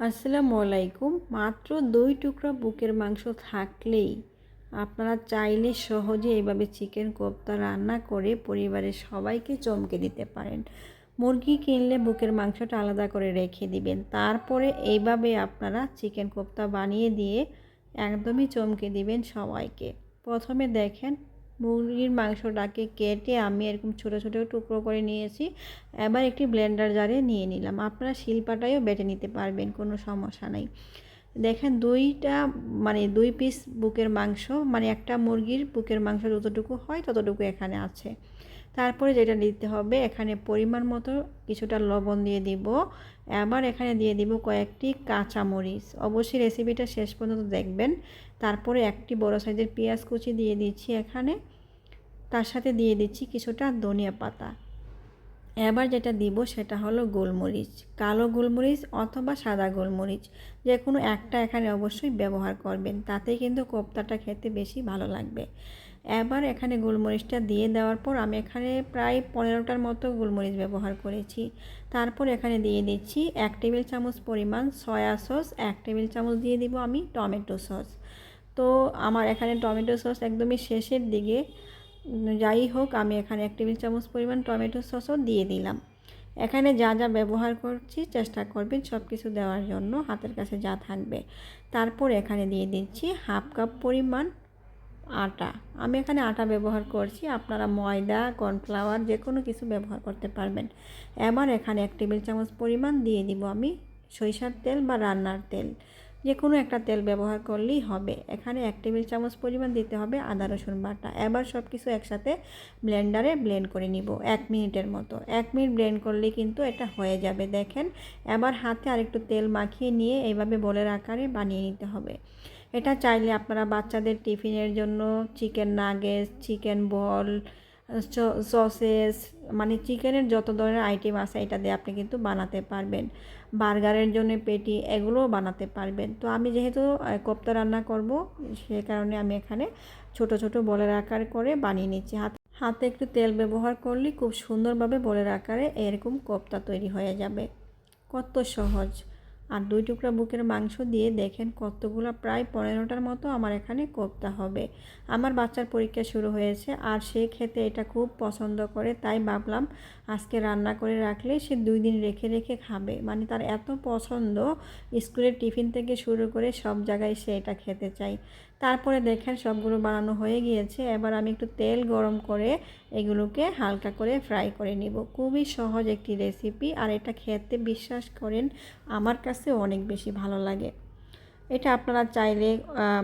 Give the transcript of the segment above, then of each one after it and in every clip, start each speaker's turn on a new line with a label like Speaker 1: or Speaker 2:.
Speaker 1: আসসালামু আলাইকুম মাত্র দুই টুকরা বুকের মাংস থাকলেই আপনারা চাইলে সহজে এইভাবে চিকেন কোপ্তা রান্না করে পরিবারের সবাইকে চমকে দিতে পারেন। মুরগি কিনলে বুকের মাংসটা আলাদা করে রেখে দিবেন। তারপরে এইভাবে আপনারা চিকেন কোপ্তা বানিয়ে দিয়ে একদমই চমকে দিবেন সবাইকে। প্রথমে দেখেন মুরগির মাংসটাকে কেটে আমি এরকম ছোটো ছোটো টুকরো করে নিয়েছি। এবার একটি ব্লেন্ডার জারে নিয়ে নিলাম। আপনারা শিলপাটায়ও বেটে নিতে পারবেন, কোনো সমস্যা নেই। দেখেন দুইটা মানে দুই পিস বুকের মাংস মানে একটা মুরগির বুকের মাংস যতটুকু হয় ততটুকু এখানে আছে। তারপরে যেটা দিতে হবে, এখানে পরিমাণ মতো কিছুটা লবণ দিয়ে দিব। এবার এখানে দিয়ে দিব কয়েকটি কাঁচামরিচ। অবশ্যই রেসিপিটা শেষ পর্যন্ত দেখবেন। তারপরে একটি বড় সাইজের পেঁয়াজ কুচি দিয়ে দিচ্ছি এখানে। তার সাথে দিয়ে দিচ্ছি কিছুটা ধনিয়া পাতা। এবার যেটা দিব সেটা হলো গোলমরিচ, কালো গোলমরিচ অথবা সাদা গোলমরিচ। যে কোনো একটা এখানে অবশ্যই ব্যবহার করবেন তাতে কিন্তু কোপ্তাটা খেতে বেশি ভালো লাগবে। এবার এখানে গোলমরিচটা দিয়ে দেওয়ার পর আমি এখানে প্রায় পনেরোটার মতো গোলমরিচ ব্যবহার করেছি। তারপর এখানে দিয়ে দিচ্ছি এক টেবিল চামচ পরিমাণ সয়া সস, এক টেবিল চামচ দিয়ে দিব আমি টমেটো সস। তো আমার এখানে টমেটো সস একদমই শেষের দিকে যাই হোক, আমি এখানে এক টেবিল চামচ পরিমাণ টমেটো সসও দিয়ে দিলাম। এখানে যা যা ব্যবহার করছি, চেষ্টা করবেন সব কিছু দেওয়ার জন্য, হাতের কাছে যা থাকবে। তারপর এখানে দিয়ে দিচ্ছি হাফ কাপ পরিমাণ আটা। আমি এখানে আটা ব্যবহার করছি, আপনারা ময়দা, কর্নফ্লাওয়ার যে কোনো কিছু ব্যবহার করতে পারবেন। এবার এখানে এক টেবিল চামচ পরিমাণ দিয়ে দিব আমি সরিষার তেল বা রান্নার তেল। যে কোনো একটা তেল ব্যবহার করলেই হবে। এখানে এক টেবিল চামচ পরিমাণ দিতে হবে আদা, রসুন বাটা। এবার সব কিছু একসাথে ব্লেন্ডারে ব্লেন্ড করে নিব, এক মিনিটের মতো। এক মিনিট ব্লেন্ড করলে কিন্তু এটা হয়ে যাবে, দেখেন। এবার হাতে আরেকটু তেল মাখিয়ে নিয়ে এইভাবে বলের আকারে বানিয়ে নিতে হবে। এটা চাইলে আপনারা বাচ্চাদের টিফিনের জন্য chicken nuggets chicken ball sausages মানে চিকেনের যত ধরনের আইটেম আছে, এটা দিয়ে আপনি কিন্তু বানাতে পারবেন। বার্গারের জন্য পেটি এগুলোও বানাতে পারবেন। তো আমি যেহেতু কোপ্তা রান্না করব, সে কারণে আমি এখানে ছোট ছোট বলের আকার করে বানিয়ে নিচ্ছি। হাত, হাতে একটু তেল ব্যবহার করলে খুব সুন্দরভাবে বলের আকারে এরকম কোপ্তা তৈরি হয়ে যাবে। কত সহজ। আর দুই টুকরা বুকের মাংস দিয়ে দেখেন কতগুলো প্রায় পনেরোটার মতো আমার এখানে কোপ্তা হবে। আমার বাচ্চার পরীক্ষা শুরু হয়েছে আর সে খেতে এটা খুব পছন্দ করে, তাই ভাবলাম আজকে রান্না করে রাখলে সে দুই দিন রেখে রেখে খাবে। মানে তার এত পছন্দ, স্কুলের টিফিন থেকে শুরু করে সব জায়গায় সে এটা খেতে চায়। তারপরে দেখেন সবগুলো বানানো হয়ে গিয়েছে। এবার আমি একটু তেল গরম করে এগুলোকে হালকা করে ফ্রাই করে নিব। খুবই সহজ একটি রেসিপি আর এটা খেতে বিশ্বাস করেন, আমার কাছে অনেক বেশি ভালো লাগে। এটা আপনারা চাইলে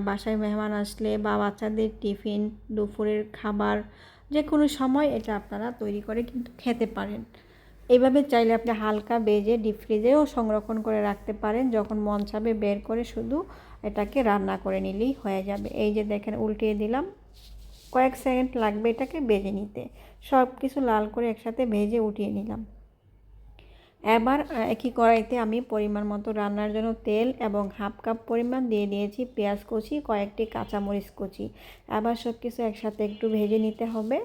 Speaker 1: বাসায় মেহমান আসলে বা বাচ্চাদের টিফিন, দুপুরের খাবার যে কোনো সময় এটা আপনারা তৈরি করে কিন্তু খেতে পারেন। এইভাবে চাইলে আপনি হালকা বেজে ডিপ ফ্রিজেও সংরক্ষণ করে রাখতে পারেন। যখন মন চাবে বের করে শুধু এটাকে রান্না করে নিলেই হয়ে যাবে। এই যে দেখেন, উল্টিয়ে দিলাম। কয়েক সেকেন্ড লাগবে এটাকে ভেজে নিতে। সব কিছু লাল করে একসাথে ভেজে উঠিয়ে নিলাম। এবার একই কড়াইতে আমি পরিমাণ মতো রান্নার জন্য তেল এবং হাফ কাপ পরিমাণ দিয়ে দিয়েছি পেঁয়াজ কুচি, কয়েকটি কাঁচামরিচ কুচি। এবার সব কিছু একসাথে একটু ভেজে নিতে হবে।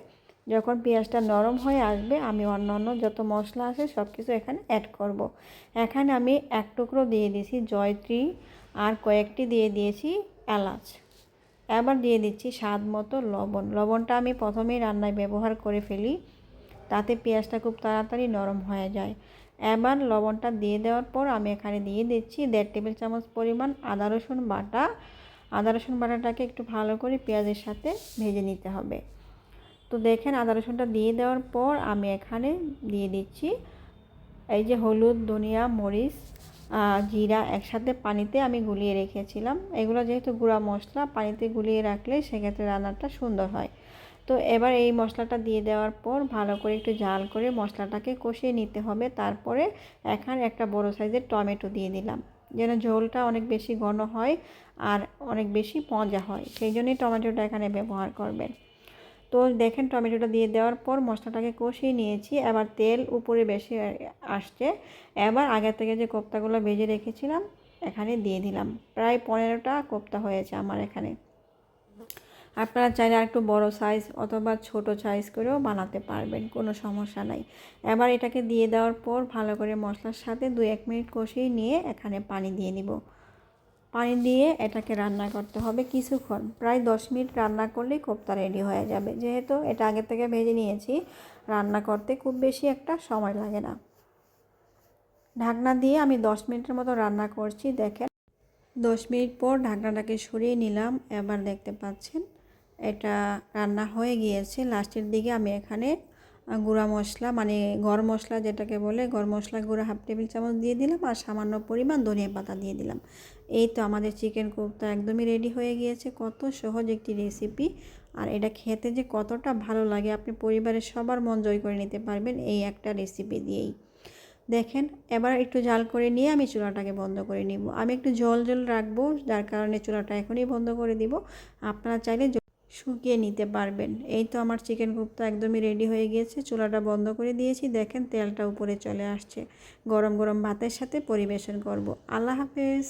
Speaker 1: যখন পেঁয়াজটা নরম হয়ে আসবে, আমি অন্য অন্য যত মশলা আছে সব কিছু এখানে অ্যাড করব। এখানে আমি এক টুকরো দিয়ে দিয়েছি জয়ত্রী আর কয়েকটি দিয়ে দিয়েছি এলাচ। এবার দিয়ে দিচ্ছি স্বাদ মতো লবণ। লবণটা আমি প্রথমেই রান্নায় ব্যবহার করে ফেলি, তাতে পেঁয়াজটা খুব তাড়াতাড়ি নরম হয়ে যায়। এবার লবণটা দিয়ে দেওয়ার পর আমি এখানে দিয়ে দিচ্ছি দেড় টেবিল চামচ পরিমাণ আদা রসুন বাটা। আদা রসুন বাটাটাকে একটু ভালো করে পেঁয়াজের সাথে ভেজে নিতে হবে। তো দেখেন আদা রসুনটা দিয়ে দেওয়ার পর আমি এখানে দিয়ে দিচ্ছি এই যে হলুদ, ধনিয়া, মরিচ জিরা একসাথে পানিতে আমি গুলিয়ে রেখেছিলাম। এগুলো যেহেতু গুঁড়া মশলা, পানিতে গুলিয়ে রাখলে সেক্ষেত্রে রান্নাটা সুন্দর হয়। তো এবার এই মশলাটা দিয়ে দেওয়ার পর ভালো করে একটু জাল করে মশলাটাকে কষিয়ে নিতে হবে। তারপরে এখানে একটা বড় সাইজের টমেটো দিয়ে দিলাম, যেন ঝোলটা অনেক বেশি ঘন হয় আর অনেক বেশি মজা হয়। সেই জন্যই টমেটোটা এখানে ব্যবহার করবেন। তো দেখেন টমেটোটা দিয়ে দেওয়ার পর মশলাটাকে কষিয়ে নিয়েছি। এবার তেল উপরে বেশি আসছে। এবার আগে থেকে যে কোপ্তাগুলো ভেজে রেখেছিলাম, এখানে দিয়ে দিলাম। প্রায় পনেরোটা কোপ্তা হয়েছে আমার এখানে। আপনারা চাইলে একটু বড় সাইজ অথবা ছোট সাইজ করেও বানাতে পারবেন, কোনো সমস্যা নাই। এবার এটাকে দিয়ে দেওয়ার পর ভালো করে মশলার সাথে দু এক মিনিট কষিয়ে নিয়ে এখানে পানি দিয়ে দিব পানি দিয়ে এটাকে রান্না করতে হবে কিছুক্ষণ। প্রায় দশ মিনিট রান্না করলেই কোপ্তা রেডি হয়ে যাবে। যেহেতু এটা আগে থেকে ভেজে নিয়েছি, রান্না করতে খুব বেশি একটা সময় লাগে না। ঢাকনা দিয়ে আমি দশ মিনিটের মতো রান্না করছি, দেখেন। দশ মিনিট পর ঢাকনাটাকে সরিয়ে নিলাম। এবার দেখতে পাচ্ছেন, এটা রান্না হয়ে গিয়েছে। লাস্টের দিকে আমি এখানে গুঁড়া মশলা মানে গরম মশলা যেটাকে বলে, গরম মশলা, গুঁড়া হাফ টেবিল চামচ দিয়ে দিলাম আর সামান্য পরিমাণ ধনিয়া পাতা দিয়ে দিলাম। এই তো আমাদের চিকেন কোপ্তা একদমই রেডি হয়ে গিয়েছে। কত সহজ একটি রেসিপি আর এটা খেতে যে কতটা ভালো লাগে, আপনি পরিবারের সবার মন জয় করে নিতে পারবেন এই একটা রেসিপি দিয়েই। দেখেন, এবার একটু জাল করে নিয়ে আমি চুলাটাকে বন্ধ করে নিব। আমি একটু জল জল রাখব, যার কারণে চুলাটা এখনই বন্ধ করে দিব। আপনারা চাইলে শুকিয়ে নিতে পারবেন। এই তো আমার চিকেন কুপ্তা একদমই রেডি হয়ে গিয়েছে। চুলাটা বন্ধ করে দিয়েছি। দেখেন তেলটা উপরে চলে আসছে। গরম গরম ভাতের সাথে পরিবেশন করব। আল্লাহ হাফেজ।